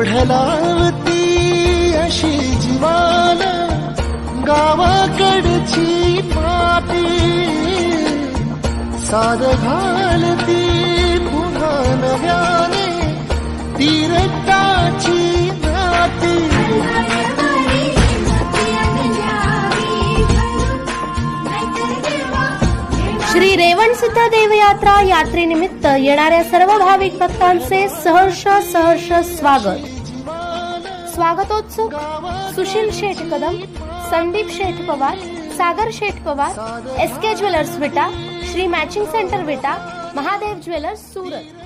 ओढलावती अशी जीवान गावाकडची माती साद घालती श्री देवयात्रा यात्रेनिमित्त येणाऱ्या सर्व भाविक भक्तांचे सहर्ष सहर्ष स्वागत. स्वागतोत्सुक Sushil Sheth Kadam Sandeep Sheth Pawar Sagar Sheth Pawar S K jewellers Vita Shri matching centre Vita Mahadev jewellers Surat.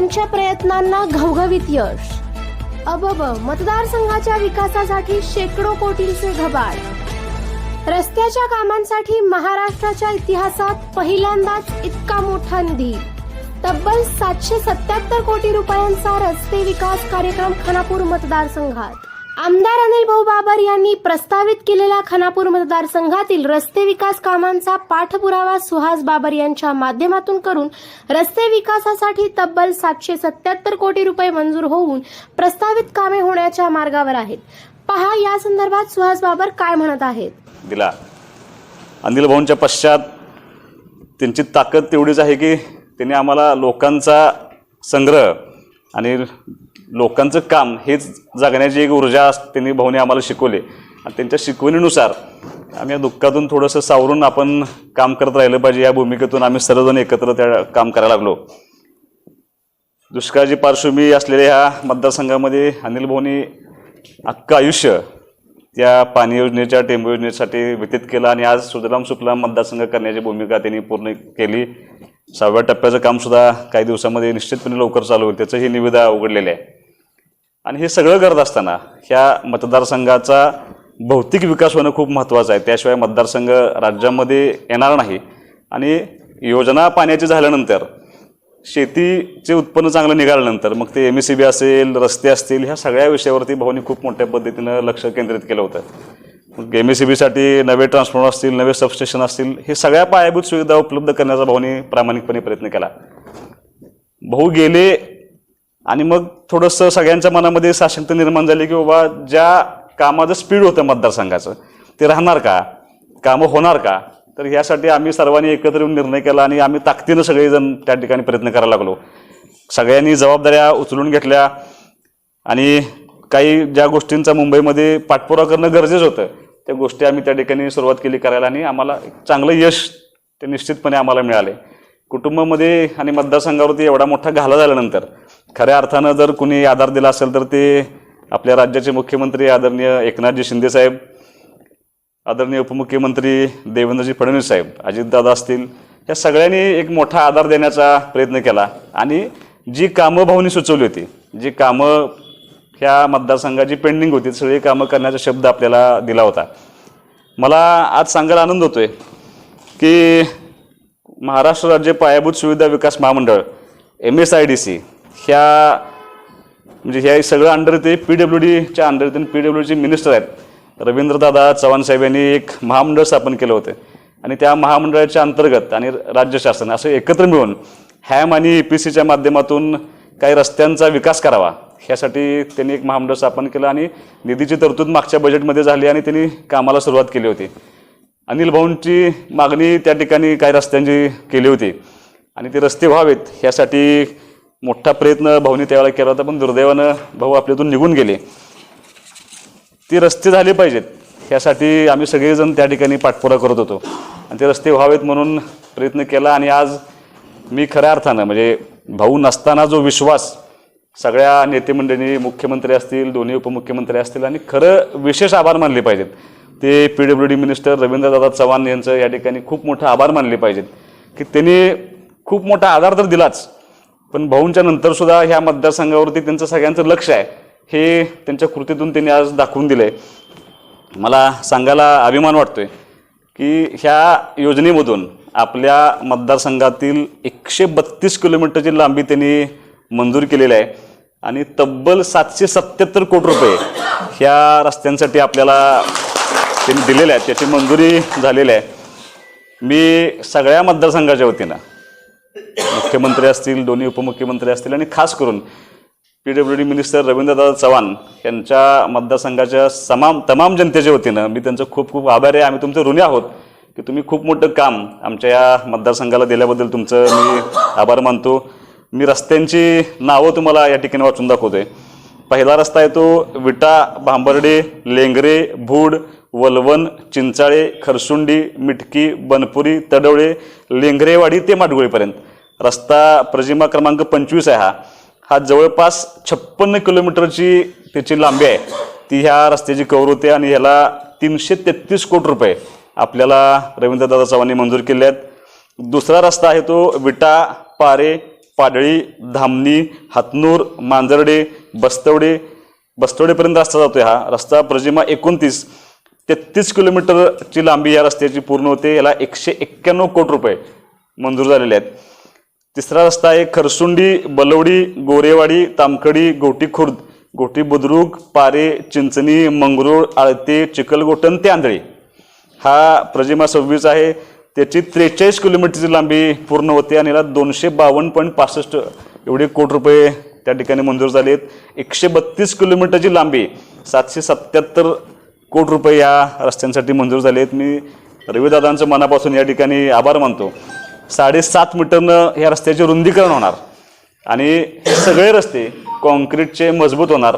त्यांच्या प्रयत्नांना घवघवीत यश. अबब मतदारसंघाच्या विकासासाठी शेकडो कोटींचे घबाड. रस्त्याच्या कामांसाठी महाराष्ट्राच्या इतिहासात पहिल्यांदाच इतका मोठा निधी. तब्बल सातशे सत्याहत्तर कोटी रुपयांचा रस्ते विकास कार्यक्रम खानापूर मतदारसंघात. आमदार अनिल भाऊ बाबर यांनी प्रस्तावित केलेल्या खानापूर मतदारसंघातील रस्ते विकास कामांचा पाठपुरावा सुहास बाबर यांच्या माध्यमातून करून रस्ते विकासासाठी तब्बल सातशे सत्याहत्तर कोटी रुपये मंजूर होऊन प्रस्तावित कामे होण्याच्या मार्गावर आहेत. पहा या संदर्भात सुहास बाबर काय म्हणत आहेत? दिला. अनिल भाऊंच्या पश्चात त्यांची ताकद तेवढीच आहे की त्यांनी आम्हाला लोकांचा संग्रह आणि लोकांचं काम हेच जगण्याची एक ऊर्जा त्यांनी भाऊने आम्हाला शिकवले. आणि त्यांच्या शिकवणीनुसार आम्ही या दुःखातून थोडंसं सावरून आपण काम करत राहिलं पाहिजे. या भूमिकेतून आम्ही सर्वजण एकत्र त्या काम करायला लागलो. दुष्काळाची पार्श्वभूमी असलेल्या ह्या मतदारसंघामध्ये अनिल भाऊनी अख्खं आयुष्य त्या पाणी योजनेच्या टेंबू योजनेसाठी व्यतीत केलं आणि आज सुजलाम सुफलाम मतदारसंघ करण्याची भूमिका त्यांनी पूर्ण केली. सहाव्या टप्प्याचं कामसुद्धा काही दिवसामध्ये निश्चितपणे लवकर चालू होईल त्याचं ही निविदा उघडलेली आहे. आणि हे सगळं करत असताना ह्या मतदारसंघाचा भौतिक विकास होणं खूप महत्त्वाचं आहे. त्याशिवाय मतदारसंघ राज्यामध्ये येणार नाही. आणि योजना पाण्याची झाल्यानंतर शेतीचे उत्पन्न चांगलं निघाल्यानंतर मग ते एम एस सी बी असेल रस्ते असतील ह्या सगळ्या विषयावरती भाऊनी खूप मोठ्या पद्धतीनं लक्ष केंद्रित केलं होतं. एम एस सी बीसाठी नवे ट्रान्सफॉर्मर असतील नवे सबस्टेशन असतील हे सगळ्या पायाभूत सुविधा उपलब्ध करण्याचा भाऊने प्रामाणिकपणे प्रयत्न केला. भाऊ गेले आणि मग थोडंसं सगळ्यांच्या मनामध्ये साशंकता निर्माण झाली की बाबा ज्या कामाचं स्पीड होतं मतदारसंघाचं ते राहणार का? कामं होणार का? तर ह्यासाठी आम्ही सर्वांनी एकत्र येऊन निर्णय केला आणि आम्ही ताकदीनं सगळेजण त्या ठिकाणी प्रयत्न करायला लागलो. सगळ्यांनी जबाबदाऱ्या उचलून घेतल्या आणि काही ज्या गोष्टींचा मुंबईमध्ये पाठपुरावा करणं गरजेचं होतं त्या गोष्टी आम्ही त्या ठिकाणी सुरुवात केली करायला आणि आम्हाला एक चांगलं यश ते निश्चितपणे आम्हाला मिळाले. कुटुंबामध्ये आणि मतदारसंघावरती एवढा मोठा घाला झाल्यानंतर खऱ्या अर्थानं जर कुणी आधार दिला असेल तर ते आपल्या राज्याचे मुख्यमंत्री आदरणीय एकनाथजी शिंदेसाहेब आदरणीय उपमुख्यमंत्री देवेंद्रजी फडणवीस साहेब अजितदादा असतील या सगळ्यांनी एक मोठा आधार देण्याचा प्रयत्न केला. आणि जी कामं भाऊनी सुचवली होती जी कामं ह्या मतदारसंघाची पेंडिंग होती. सगळी कामं करण्याचा शब्द आपल्याला दिला होता. मला आज सांगायला आनंद होतोय की महाराष्ट्र राज्य पायाभूत सुविधा विकास महामंडळ M S I D C ह्या म्हणजे ह्या सगळं अंडर ते पी डब्ल्यू डीच्या अंडर येते पी डब्ल्यू डीचे मिनिस्टर आहेत. रवींद्रदादा चव्हाण साहेब यांनी एक महामंडळ स्थापन केलं होतं. आणि त्या महामंडळाच्या अंतर्गत आणि राज्य शासन असं एकत्र मिळून हॅम आणि ए पी सीच्या माध्यमातून काही रस्त्यांचा विकास करावा. ह्यासाठी त्यांनी एक महामंडळ स्थापन केलं आणि निधीची तरतूद मागच्या बजेटमध्ये झाली आणि त्यांनी कामाला सुरुवात केली होती. अनिल भाऊंची मागणी त्या ठिकाणी काही रस्त्यांची केली होती. आणि ते रस्ते व्हावेत ह्यासाठी मोठा प्रयत्न भाऊनी त्यावेळेला केला होता पण दुर्दैवानं भाऊ आपल्यातून निघून गेले. ते रस्ते झाले पाहिजेत. ह्यासाठी आम्ही सगळेजण त्या ठिकाणी पाठपुरा करत होतो. आणि ते रस्ते व्हावेत म्हणून प्रयत्न केला आणि आज मी खऱ्या अर्थानं म्हणजे भाऊ नसताना जो विश्वास सगळ्या नेतेमंडळींनी मुख्यमंत्री असतील दोन्ही उपमुख्यमंत्री असतील आणि खरं विशेष आभार मानले पाहिजेत. ते P W D minister Ravindradada Chavan यांचं या ठिकाणी खूप मोठं आभार मानले पाहिजेत. की त्यांनी खूप मोठा आधार तर दिलाच पण भाऊंच्या नंतरसुद्धा ह्या मतदारसंघावरती त्यांचं सगळ्यांचं लक्ष आहे हे त्यांच्या कृतीतून त्यांनी आज दाखवून दिलं आहे मला सांगायला अभिमान वाटतोय की ह्या योजनेमधून आपल्या मतदारसंघातील एकशे बत्तीस किलोमीटरची लांबी त्यांनी मंजूर केलेली आहे. आणि तब्बल सातशे सत्याहत्तर कोटी रुपये ह्या रस्त्यांसाठी आपल्याला त्यांनी दिलेल्या आहेत. त्याची मंजुरी झालेली आहे. मी सगळ्या मतदारसंघाच्या वतीनं मुख्यमंत्री असतील दोन्ही उपमुख्यमंत्री असतील आणि खास करून P W D minister Ravindradada Chavan यांच्या मतदारसंघाच्या तमाम तमाम जनतेच्या वतीनं मी त्यांचं खूप खूप आभारी आहे. आम्ही तुमचे ऋणी आहोत. की तुम्ही खूप मोठं काम आमच्या या मतदारसंघाला दिल्याबद्दल तुमचं मी आभार मानतो. मी रस्त्यांची नावं तुम्हाला या ठिकाणी वाचून दाखवतोय. पहिला रस्ता आहे तो विटा भांबर्डे लेंगरे भूड वलवण चिंचाळे खरसुंडी मिटकी बनपुरी तडवळे लेंगरेवाडी ते माडगुळीपर्यंत. रस्ता प्रजिमा क्रमांक पंचवीस आहे हा. हा जवळपास छप्पन्न किलोमीटरची त्याची लांबी आहे. ती ह्या रस्त्याची कवर होते आणि ह्याला तीनशे तेहतीस कोटी रुपये आपल्याला रवींद्रदादा चव्हाणांनी मंजूर केले आहेत. दुसरा रस्ता आहे तो विटा पारे पाडळी धामणी हातनूर मांजर्डे बस्तवडे. बस्तवडेपर्यंत रस्ता जातोय हा. रस्ता प्रजिमा एकोणतीस. तेहतीस किलोमीटरची लांबी या रस्त्याची पूर्ण होते. याला एकशे एक्क्याण्णव कोटी रुपये मंजूर झालेले आहेत. तिसरा रस्ता आहे खरसुंडी बलवडी गोरेवाडी तामखडी गोटी खुर्द. गोटी बुद्रुक पारे चिंचणी मंगरूळ आळते चिखलगोटन ते आंधळी. हा प्रजिमा सव्वीस आहे. त्याची त्रेचाळीस किलोमीटरची लांबी पूर्ण होते आणि याला दोनशे बावन्न पॉईंट पासष्ट एवढे कोटी रुपये त्या ठिकाणी मंजूर झाले आहेत. एकशे बत्तीस किलोमीटरची लांबी सातशे सत्याहत्तर कोटी रुपये या रस्त्यांसाठी मंजूर झाले आहेत. मी रविदादांचं मनापासून या ठिकाणी आभार मानतो. साडेसात मीटरनं ह्या रस्त्याचे रुंदीकरण होणार आणि सगळे रस्ते कॉन्क्रीटचे मजबूत होणार.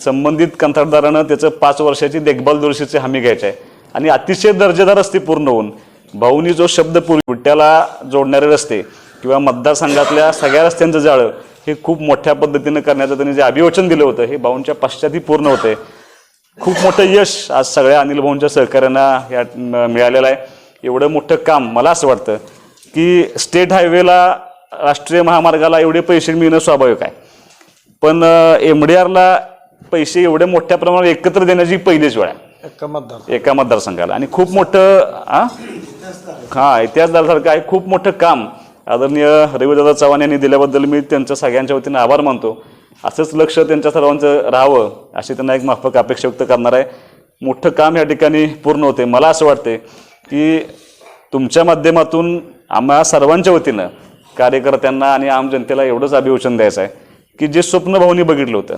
संबंधित कंत्राटदारानं त्याचं पाच वर्षाची देखभाल दुरुस्तीची हमी घ्यायची आहे. आणि अतिशय दर्जेदार रस्ते पूर्ण होऊन भाऊनी जो शब्द पूर्वी विट्याला जोडणारे रस्ते किंवा मतदारसंघातल्या सगळ्या रस्त्यांचं जाळं हे खूप मोठ्या पद्धतीनं करण्याचं त्यांनी जे अभिवचन दिलं होतं हे भाऊंच्या पश्चातही पूर्ण होते खूप मोठं यश आज सगळ्या अनिल भाऊंच्या सहकार्यांना या म- मिळालेलं आहे. एवढं मोठं काम मला असं वाटतं की स्टेट हायवेला राष्ट्रीय महामार्गाला एवढे पैसे मिळणं स्वाभाविक आहे. पण एम डी आरला पैसे एवढ्या मोठ्या प्रमाणात एकत्र देण्याची पहिलीच वेळ आहे. एका मतदार एका मतदारसंघाला आणि खूप मोठं हा हा इतिहासदारासारखं आहे. खूप मोठं काम आदरणीय रविदादा चव्हाण यांनी दिल्याबद्दल मी त्यांच्या सगळ्यांच्या वतीनं आभार मानतो. असंच लक्ष त्यांच्या सर्वांचं राहावं अशी त्यांना एक माफक अपेक्षा व्यक्त करणार आहे. मोठं काम या ठिकाणी पूर्ण होते. मला असं वाटते की तुमच्या माध्यमातून आम्हा सर्वांच्या वतीनं कार्यकर्त्यांना आणि आम जनतेला एवढंच अभिवचन द्यायचं आहे की जे स्वप्न भाऊनी बघितलं होतं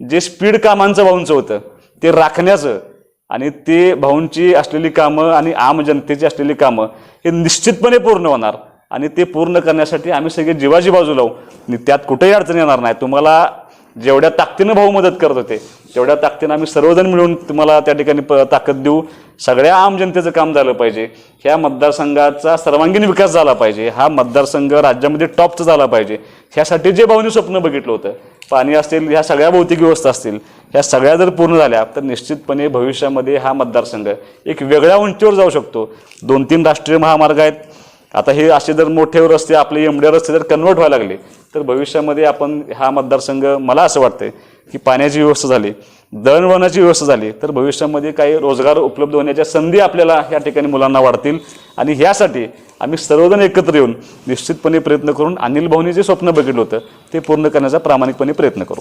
जे स्पीड कामांचं भाऊंचं होतं ते राखण्याचं आणि ते भाऊंची असलेली कामं आणि आम जनतेची असलेली कामं हे निश्चितपणे पूर्ण होणार. आणि ते पूर्ण करण्यासाठी आम्ही सगळे जीवाची बाजू लावू आणि त्यात कुठेही अडचण येणार नाही. तुम्हाला जेवढ्या ताकदीनं भाऊ मदत करत होते तेवढ्या ताकदीनं आम्ही सर्वजण मिळून तुम्हाला त्या ठिकाणी प ताकद देऊ. सगळ्या आम जनतेचं काम झालं पाहिजे. ह्या मतदारसंघाचा सर्वांगीण विकास झाला पाहिजे. हा मतदारसंघ राज्यामध्ये टॉपचा झाला पाहिजे. ह्यासाठी जे भावनी स्वप्न बघितलं होतं पाणी असतील ह्या सगळ्या भौतिक व्यवस्था असतील ह्या सगळ्या जर पूर्ण झाल्या तर निश्चितपणे भविष्यामध्ये हा मतदारसंघ एक वेगळ्या उंचीवर जाऊ शकतो. दोन तीन राष्ट्रीय महामार्ग आहेत आता हे असे जर मोठे रस्ते आपले एमड्या रस्ते जर कन्वर्ट व्हायला लागले तर भविष्यामध्ये आपण हा मतदारसंघ मला असं वाटतंय की पाण्याची व्यवस्था झाली दळणवळणाची व्यवस्था झाली तर भविष्यामध्ये काही रोजगार उपलब्ध होण्याच्या संधी आपल्याला या ठिकाणी मुलांना वाढतील. आणि ह्यासाठी आम्ही सर्वजण एकत्र येऊन निश्चितपणे प्रयत्न करून अनिल भाऊने जे स्वप्न बघितलं होतं ते पूर्ण करण्याचा प्रामाणिकपणे प्रयत्न करू.